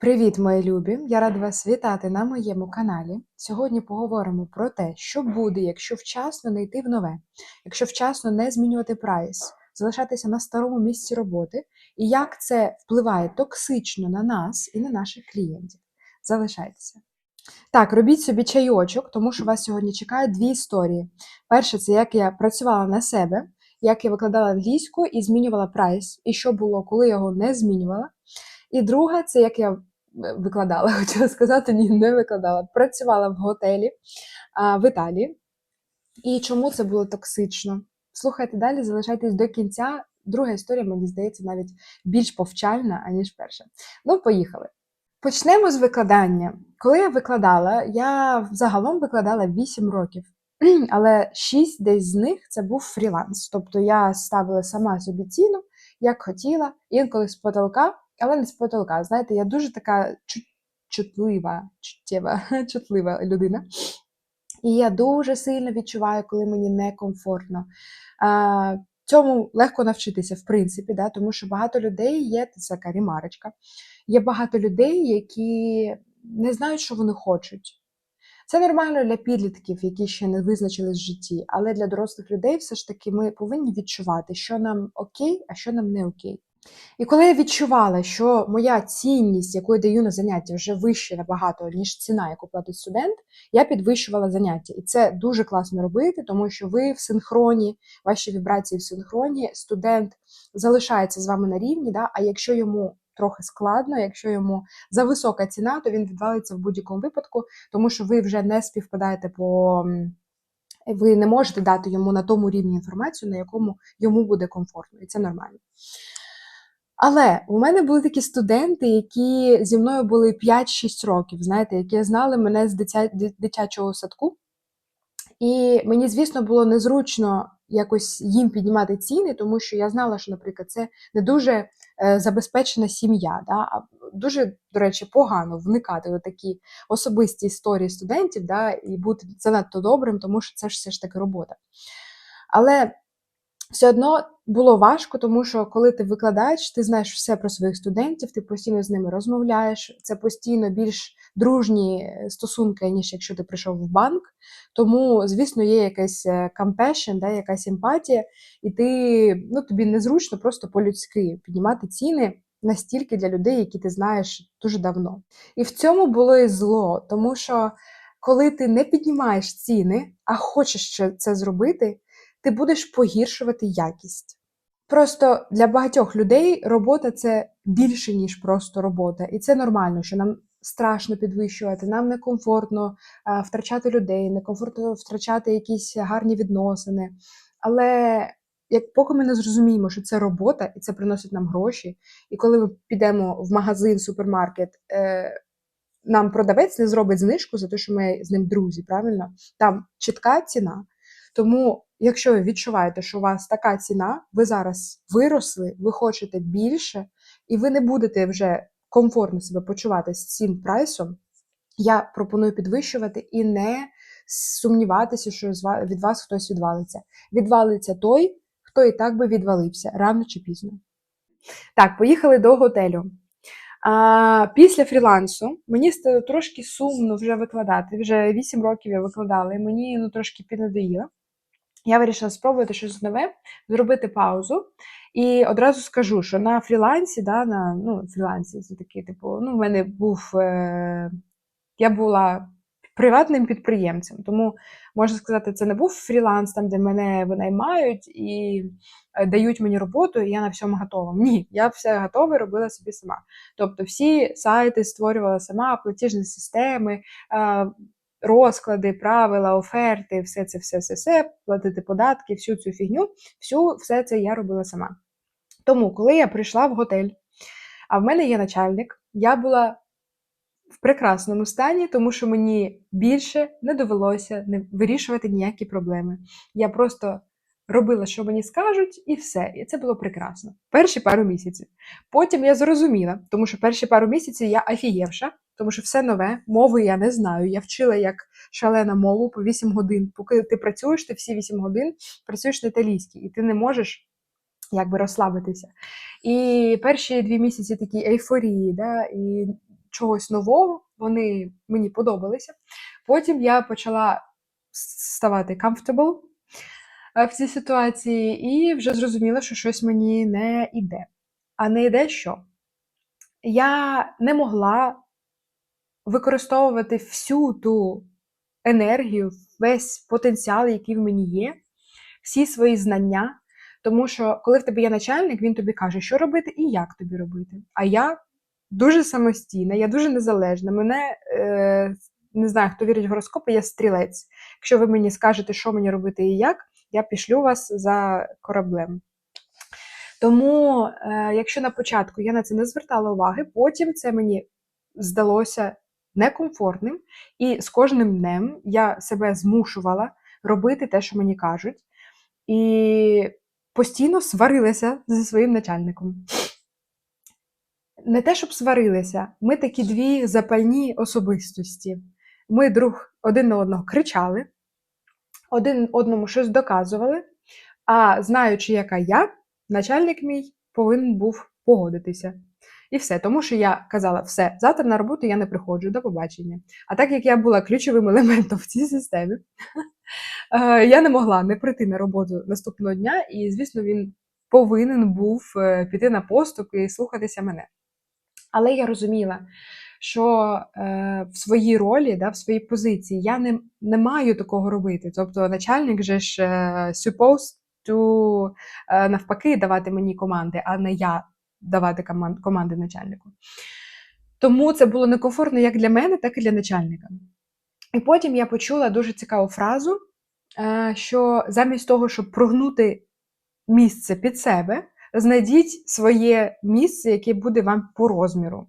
Привіт, мої любі! Я рада вас вітати на моєму каналі. Сьогодні поговоримо про те, що буде, якщо вчасно не йти в нове, якщо вчасно не змінювати прайс, залишатися на старому місці роботи, і як це впливає токсично на нас і на наших клієнтів. Залишайтеся. Так, робіть собі чайочок, тому що вас сьогодні чекають дві історії. Перше, це як я працювала на себе, як я викладала англійську і змінювала прайс, і що було, коли я його не змінювала. І друге, це як я викладала, хотіла сказати, ні, не викладала. Працювала в готелі а, в Італії. І чому це було токсично? Слухайте далі, залишайтесь до кінця. Друга історія, мені здається, навіть більш повчальна, аніж перша. Ну, поїхали. Почнемо з викладання. Коли я викладала, я загалом викладала 8 років, але 6 десь з них це був фріланс. Тобто я ставила сама собі ціну, як хотіла, інколи з потолка, але не з потолка. Знаєте, я дуже така чутлива, чуттєва, чутлива людина. І я дуже сильно відчуваю, коли мені некомфортно. Цьому легко навчитися, в принципі, да, тому що багато людей є, це така ремарочка, є багато людей, які не знають, що вони хочуть. Це нормально для підлітків, які ще не визначились в житті, але для дорослих людей все ж таки ми повинні відчувати, що нам окей, а що нам не окей. І коли я відчувала, що моя цінність, яку я даю на заняття, вже вища набагато, ніж ціна, яку платить студент, я підвищувала заняття. І це дуже класно робити, тому що ви в синхроні, ваші вібрації в синхроні, студент залишається з вами на рівні. Да? А якщо йому трохи складно, якщо йому за висока ціна, то він відвалиться в будь-якому випадку, тому що ви вже не співпадаєте по. Ви не можете дати йому на тому рівні інформацію, на якому йому буде комфортно, і це нормально. Але у мене були такі студенти, які зі мною були 5-6 років, знаєте, які знали мене з дитя... дитячого садку. І мені, звісно, було незручно якось їм піднімати ціни, тому що я знала, що, наприклад, це не дуже е, забезпечена сім'я. Да? Дуже, до речі, погано вникати в такі особисті історії студентів да? і бути занадто добрим, тому що це ж все ж таки робота. Але все одно було важко, тому що коли ти викладач, ти знаєш все про своїх студентів, ти постійно з ними розмовляєш. Це постійно більш дружні е, стосунки, ніж якщо ти прийшов в банк. Тому, звісно, є якась е, compassion, да, якась емпатія, і ти ну, тобі незручно просто по-людськи піднімати ціни. Настільки для людей, які ти знаєш дуже давно. І в цьому було і зло, тому що коли ти не піднімаєш ціни, а хочеш це зробити, ти будеш погіршувати якість. Просто для багатьох людей робота це більше, ніж просто робота. І це нормально, що нам страшно підвищувати, нам некомфортно втрачати людей, некомфортно втрачати якісь гарні відносини. Але як поки ми не зрозуміємо, що це робота і це приносить нам гроші, і коли ми підемо в магазин, супермаркет, е, нам продавець не зробить знижку за те, що ми з ним друзі, правильно? Там чітка ціна. Тому якщо ви відчуваєте, що у вас така ціна, ви зараз виросли, ви хочете більше, і ви не будете вже комфортно себе почувати з цим прайсом, я пропоную підвищувати і не сумніватися, що від вас хтось відвалиться. Відвалиться той, хто і так би відвалився рано чи пізно. Так, поїхали до готелю. А, Після фрілансу мені стало трошки сумно вже викладати. Вже 8 років я викладала, і мені ну, трошки піднадоїло я вирішила спробувати щось нове, зробити паузу. І одразу скажу, що на фрілансі, да, на ну, фрілансі це такий, типу, ну, в мене був. Е, Я була приватним підприємцем, тому можна сказати, це не був фріланс, там, де мене винаймають і е, дають мені роботу, і я на всьому готова. Ні, я все готове робила собі сама. Тобто всі сайти створювала сама, платіжні системи. Е, розклади, правила, оферти, все це, все, все, все, платити податки, всю цю фігню, всю все це я робила сама. Тому, коли я прийшла в готель, а в мене є начальник, я була в прекрасному стані, тому що мені більше не довелося не вирішувати ніякі проблеми. Я просто робила, що мені скажуть, і все. І це було прекрасно. Перші пару місяців. Потім я зрозуміла, тому що перші пару місяців я афієвша, тому що все нове, мови я не знаю. Я вчила як шалена мову по 8 годин. Поки ти працюєш, ти всі 8 годин працюєш на італійській, і ти не можеш якби розслабитися. І перші дві місяці такі ейфорії, да, і чогось нового, вони мені подобалися. Потім я почала ставати comfortable е, в цій ситуації, і вже зрозуміла, що щось мені не йде. А не йде що? Я не могла використовувати всю ту енергію, весь потенціал, який в мені є, всі свої знання. Тому що, коли в тебе є начальник, він тобі каже, що робити і як тобі робити. А я дуже самостійна, я дуже незалежна. Мене е, не знаю, хто вірить в гороскопи, я стрілець. Якщо ви мені скажете, що мені робити і як, я пішлю вас за кораблем. Тому, е, якщо на початку я на це не звертала уваги, потім це мені здалося некомфортним, і з кожним днем я себе змушувала робити те, що мені кажуть, і постійно сварилася зі своїм начальником. Не те, щоб сварилися, ми такі дві запальні особистості. Ми друг один на одного кричали, один одному щось доказували, а знаючи, яка я, начальник мій повинен був погодитися. І все, тому що я казала, все, завтра на роботу я не приходжу, до побачення. А так як я була ключовим елементом в цій системі, е, я не могла не прийти на роботу наступного дня, і, звісно, він повинен був е, піти на поступ і слухатися мене. Але я розуміла, що е, в своїй ролі, да, в своїй позиції я не не маю такого робити. Тобто, начальник же ж е, supposed to е, навпаки давати мені команди, а не я давати команд, команди начальнику. Тому це було некомфортно як для мене, так і для начальника. І потім я почула дуже цікаву фразу, е, що замість того, щоб прогнути місце під себе, знайдіть своє місце, яке буде вам по розміру.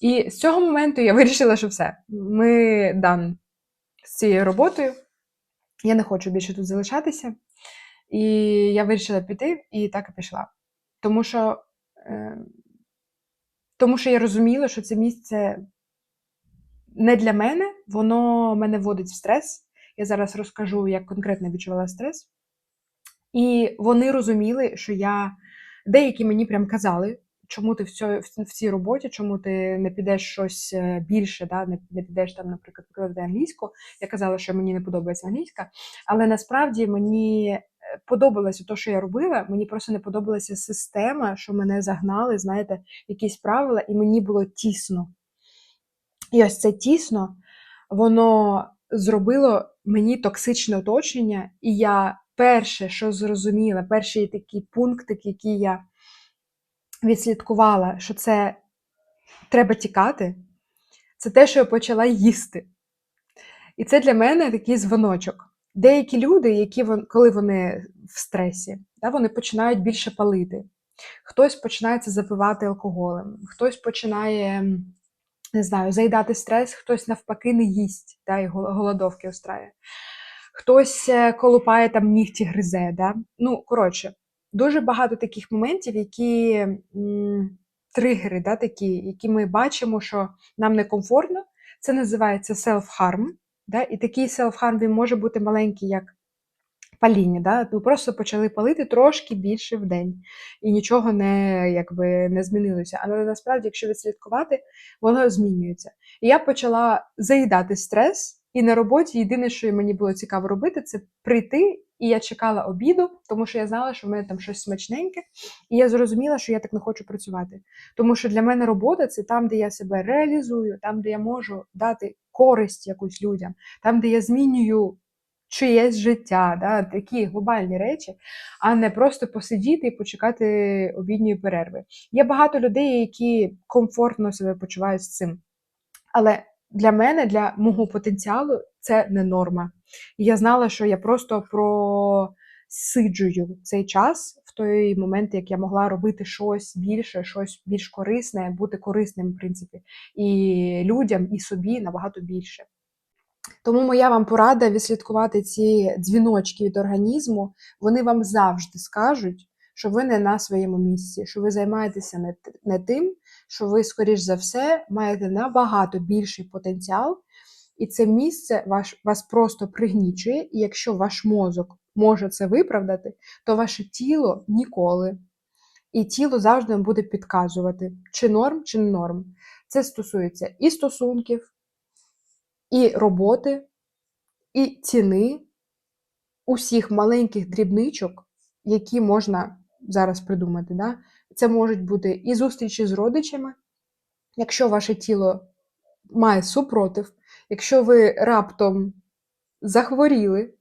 І з цього моменту я вирішила, що все, ми дан з цією роботою. Я не хочу більше тут залишатися. І я вирішила піти і так і пішла. Тому що тому що я розуміла, що це місце не для мене, воно мене вводить в стрес. Я зараз розкажу, як конкретно відчувала стрес. І вони розуміли, що я деякі мені прям казали, чому ти в цій, в цій роботі, чому ти не підеш щось е, більше, да, не, не підеш там, наприклад, викладати англійську. Я казала, що мені не подобається англійська, але насправді мені е, подобалося те, що я робила. Мені просто не подобалася система, що мене загнали, знаєте, якісь правила, і мені було тісно. І ось це тісно, воно зробило мені токсичне оточення, і я перше, що зрозуміла, перший такий пункт, який я відслідкувала, що це треба тікати, це те, що я почала їсти. І це для мене такий дзвоночок. Деякі люди, які коли вони в стресі, да, вони починають більше палити. Хтось починається запивати алкоголем, хтось починає, не знаю, заїдати стрес, хтось навпаки не їсть да, і голодовки устраює. Хтось е, колупає там нігті гризе. Да? Ну, коротше, дуже багато таких моментів, які м, тригери, да, такі, які ми бачимо, що нам некомфортно. Це називається self-harm. Да? І такий self-harm він може бути маленький, як паління. Да? Ви просто почали палити трошки більше в день, і нічого не якби, не змінилося. Але насправді, якщо відслідкувати, воно змінюється. І я почала заїдати стрес. І на роботі єдине, що мені було цікаво робити, це прийти і я чекала обіду, тому що я знала, що в мене там щось смачненьке, і я зрозуміла, що я так не хочу працювати. Тому що для мене робота це там, де я себе реалізую, там, де я можу дати користь якусь людям, там, де я змінюю чиєсь життя, да, такі глобальні речі, а не просто посидіти і почекати обідньої перерви. Є багато людей, які комфортно себе почувають з цим. Але для мене, для мого потенціалу, це не норма. І я знала, що я просто просиджую цей час в той момент, як я могла робити щось більше, щось більш корисне, бути корисним, в принципі, і людям, і собі набагато більше. Тому моя вам порада відслідкувати ці дзвіночки від організму, вони вам завжди скажуть, що ви не на своєму місці, що ви займаєтеся не, тим, що ви, скоріш за все, маєте набагато більший потенціал, і це місце ваш, вас просто пригнічує, і якщо ваш мозок може це виправдати, то ваше тіло ніколи. І тіло завжди буде підказувати, чи норм, чи не норм. Це стосується і стосунків, і роботи, і ціни усіх маленьких дрібничок, які можна зараз придумати. Да? Це можуть бути і зустрічі з родичами, якщо ваше тіло має супротив, якщо ви раптом захворіли,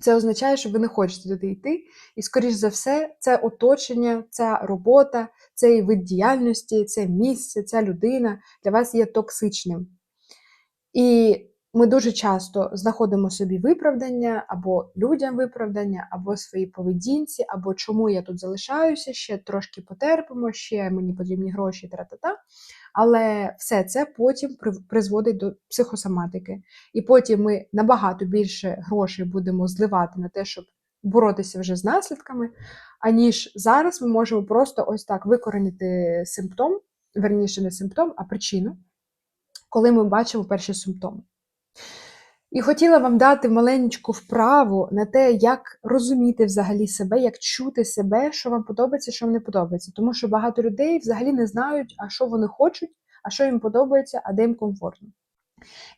це означає, що ви не хочете туди йти. І, скоріш за все, це оточення, ця робота, цей вид діяльності, це місце, ця людина для вас є токсичним. І ми дуже часто знаходимо собі виправдання, або людям виправдання, або своїй поведінці, або чому я тут залишаюся, ще трошки потерпимо, ще мені потрібні гроші, тра-та-та. Але все це потім призводить до психосоматики. І потім ми набагато більше грошей будемо зливати на те, щоб боротися вже з наслідками, аніж зараз ми можемо просто ось так викоренити симптом, верніше не симптом, а причину, коли ми бачимо перші симптоми. І хотіла вам дати маленьку вправу на те, як розуміти взагалі себе, як чути себе, що вам подобається, що вам не подобається. Тому що багато людей взагалі не знають, а що вони хочуть, а що їм подобається, а де їм комфортно.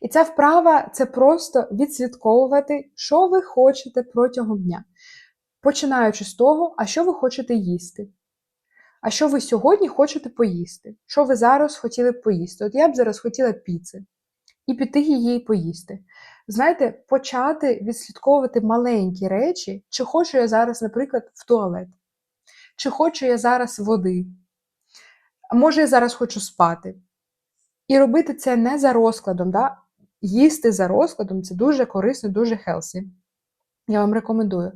І ця вправа це просто відслідковувати, що ви хочете протягом дня. Починаючи з того, а що ви хочете їсти. А що ви сьогодні хочете поїсти? Що ви зараз хотіли б поїсти? От я б зараз хотіла піци і піти її поїсти. Знаєте, почати відслідковувати маленькі речі, чи хочу я зараз, наприклад, в туалет, чи хочу я зараз води, може, я зараз хочу спати. І робити це не за розкладом. Да? Їсти за розкладом це дуже корисно, дуже хелсі. Я вам рекомендую.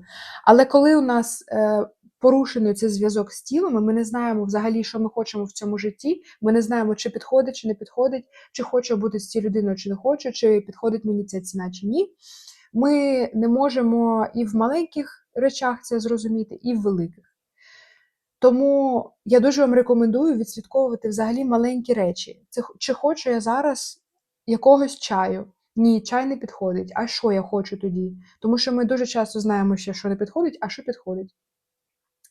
Але коли у нас е, порушений цей зв'язок з тілом, і ми не знаємо взагалі, що ми хочемо в цьому житті. Ми не знаємо, чи підходить, чи не підходить, чи хочу бути з цією людиною, чи не хочу, чи підходить мені ця ціна, чи ні. Ми не можемо і в маленьких речах це зрозуміти, і в великих. Тому я дуже вам рекомендую відслідковувати взагалі маленькі речі. Це чи хочу я зараз якогось чаю? Ні, чай не підходить. А що я хочу тоді? Тому що ми дуже часто знаємо, ще, що не підходить, а що підходить.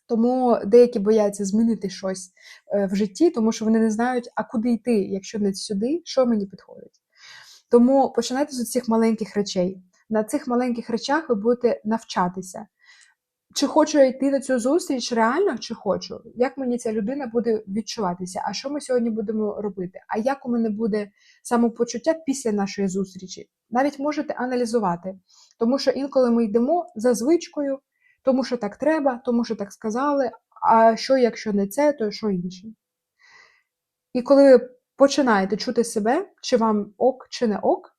Тому деякі бояться змінити щось е, в житті, тому що вони не знають, а куди йти, якщо не сюди, що мені підходить. Тому починайте з цих маленьких речей. На цих маленьких речах ви будете навчатися. Чи хочу я йти на цю зустріч реально, чи хочу? Як мені ця людина буде відчуватися? А що ми сьогодні будемо робити? А як у мене буде самопочуття після нашої зустрічі? Навіть можете аналізувати, тому що інколи ми йдемо за звичкою, тому що так треба, тому що так сказали. А що, якщо не це, то що інше? І коли ви починаєте чути себе, чи вам ок, чи не ок,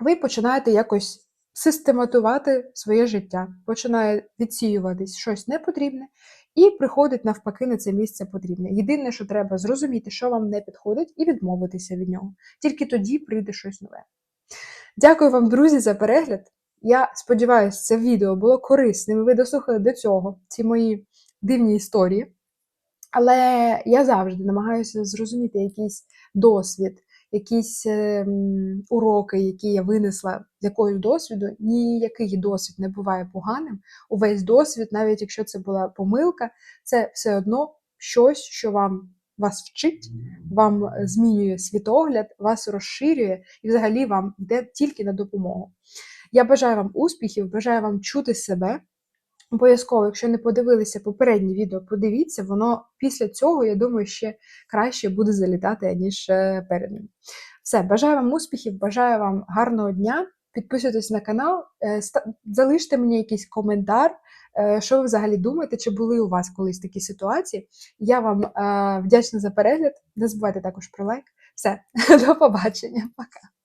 ви починаєте якось систематувати своє життя, починає відсіюватись щось непотрібне, і приходить навпаки на це місце потрібне. Єдине, що треба зрозуміти, що вам не підходить, і відмовитися від нього. Тільки тоді прийде щось нове. Дякую вам, друзі, за перегляд. Я сподіваюся, це відео було корисним. Ви дослухали до цього ці мої дивні історії. Але я завжди намагаюся зрозуміти якийсь досвід, якісь е, уроки, які я винесла з якогось досвіду. Ніякий досвід не буває поганим. Увесь досвід, навіть якщо це була помилка, це все одно щось, що вам вас вчить, вам змінює світогляд, вас розширює і взагалі вам йде тільки на допомогу. Я бажаю вам успіхів, бажаю вам чути себе. Обов'язково, якщо не подивилися попереднє відео, подивіться, воно після цього, я думаю, ще краще буде залітати, ніж е, перед ним. Все, бажаю вам успіхів, бажаю вам гарного дня. Підписуйтесь на канал, е, залиште мені якийсь коментар, е, що ви взагалі думаєте, чи були у вас колись такі ситуації. Я вам вдячна за перегляд. Не забувайте також про лайк. Все, до побачення, пока.